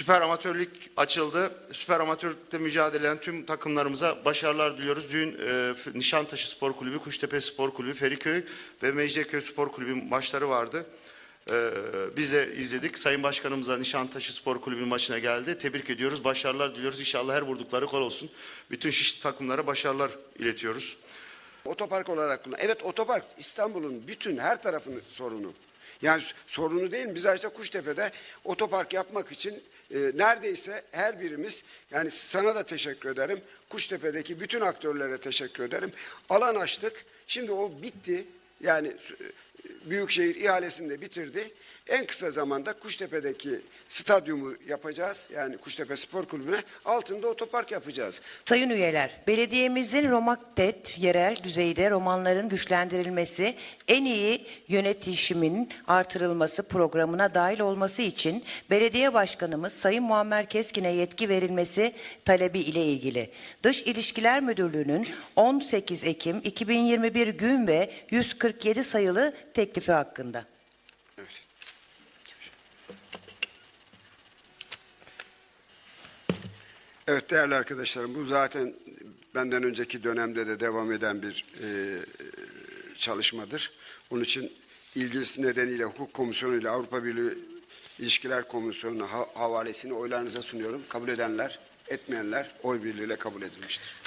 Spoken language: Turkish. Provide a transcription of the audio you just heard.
Süper amatörlük açıldı. Süper amatörlükte mücadele eden tüm takımlarımıza başarılar diliyoruz. Dün e, Nişantaşı Spor Kulübü, Kuştepe Spor Kulübü, Feriköy ve Mecidiyeköy Spor Kulübü maçları vardı. E, biz de izledik. Sayın Başkanımıza Nişantaşı Spor Kulübü maçına geldi. Tebrik ediyoruz. Başarılar diliyoruz. İnşallah her vurdukları gol olsun. Bütün şiş takımlara başarılar iletiyoruz. Otopark olarak kullan. Evet otopark İstanbul'un bütün her tarafının sorunu. Yani sorunu değil mi? Biz işte Kuştepe'de otopark yapmak için e, neredeyse her birimiz yani sana da teşekkür ederim. Kuştepe'deki bütün aktörlere teşekkür ederim. Alan açtık. Şimdi o bitti. Yani Büyükşehir ihalesini de bitirdi. En kısa zamanda Kuştepe'deki stadyumu yapacağız. Yani Kuştepe Spor Kulübü'ne altında otopark yapacağız. Sayın üyeler, belediyemizin Romaktet yerel düzeyde romanların güçlendirilmesi, en iyi yönetişimin artırılması programına dahil olması için belediye başkanımız Sayın Muammer Keskin'e yetki verilmesi talebi ile ilgili. Dış İlişkiler Müdürlüğü'nün 18 Ekim 2021 gün ve 147 sayılı teklifi hakkında. Evet. Evet değerli arkadaşlarım bu zaten benden önceki dönemde de devam eden bir e, çalışmadır. Onun için ilgisi nedeniyle hukuk komisyonu ile Avrupa Birliği İlişkiler Komisyonu ha- havalesini oylarınıza sunuyorum. Kabul edenler, etmeyenler oy birliğiyle kabul edilmiştir.